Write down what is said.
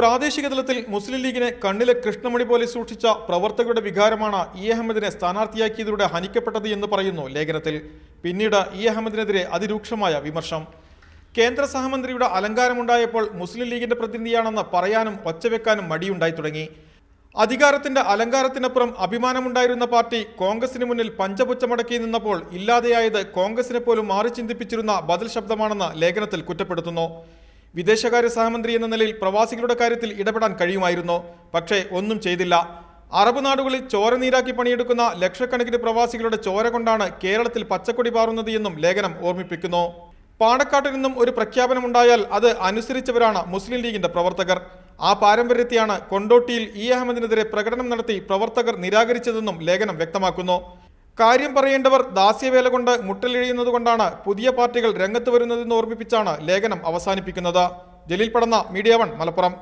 പ്രാദേശിക തലത്തിൽ മുസ്ലിം ലീഗിനെ കണ്ണിലെ കൃഷ്ണമണി പോലെ സൂക്ഷിച്ച പ്രവർത്തകരുടെ വികാരമാണ് ഇ അഹമ്മദിനെ സ്ഥാനാർത്ഥിയാക്കിയതിലൂടെ ഹനിക്കപ്പെട്ടത് എന്ന് പറയുന്നു ലേഖനത്തിൽ. പിന്നീട് ഇ അഹമ്മദിനെതിരെ അതിരൂക്ഷമായ വിമർശം. കേന്ദ്ര സഹമന്ത്രിയുടെ അലങ്കാരമുണ്ടായപ്പോൾ മുസ്ലിം ലീഗിന്റെ പ്രതിനിധിയാണെന്ന് പറയാനും ഒച്ചവെക്കാനും മടിയുണ്ടായി തുടങ്ങി. അധികാരത്തിന്റെ അലങ്കാരത്തിനപ്പുറം അഭിമാനമുണ്ടായിരുന്ന പാർട്ടി കോൺഗ്രസിന് മുന്നിൽ പഞ്ചപുച്ചമടക്കി നിന്നപ്പോൾ ഇല്ലാതെയായത് കോൺഗ്രസിനെ പോലും മാറി ചിന്തിപ്പിച്ചിരുന്ന ബദൽ ശബ്ദമാണെന്ന് ലേഖനത്തിൽ കുറ്റപ്പെടുത്തുന്നു. വിദേശകാര്യ സഹമന്ത്രി എന്ന നിലയിൽ പ്രവാസികളുടെ കാര്യത്തിൽ ഇടപെടാൻ കഴിയുമായിരുന്നു. പക്ഷേ ഒന്നും ചെയ്തില്ല. അറബ് നാടുകളിൽ ചോര നീരാക്കി പണിയെടുക്കുന്ന ലക്ഷക്കണക്കിന് പ്രവാസികളുടെ ചോര കൊണ്ടാണ് കേരളത്തിൽ പച്ചക്കൊടി പാറുന്നത് എന്നും ലേഖനം ഓർമ്മിപ്പിക്കുന്നു. പാണക്കാട്ടിൽ നിന്നും ഒരു പ്രഖ്യാപനമുണ്ടായാൽ അത് അനുസരിച്ചവരാണ് മുസ്ലിം ലീഗിന്റെ പ്രവർത്തകർ. ആ പാരമ്പര്യത്തെയാണ് കൊണ്ടോട്ടിയിൽ ഇ അഹമ്മദിനെതിരെ പ്രകടനം നടത്തി പ്രവർത്തകർ നിരാകരിച്ചതെന്നും ലേഖനം വ്യക്തമാക്കുന്നു. കാര്യം പറയേണ്ടവർ ദാസ്യവേല കൊണ്ട് മുട്ടലിഴിയുന്നത് കൊണ്ടാണ് പുതിയ പാർട്ടികൾ രംഗത്ത് വരുന്നതെന്ന് ഓർമ്മിപ്പിച്ചാണ് ലേഖനം അവസാനിപ്പിക്കുന്നത്. Jaleel Padanna Media One Malappuram.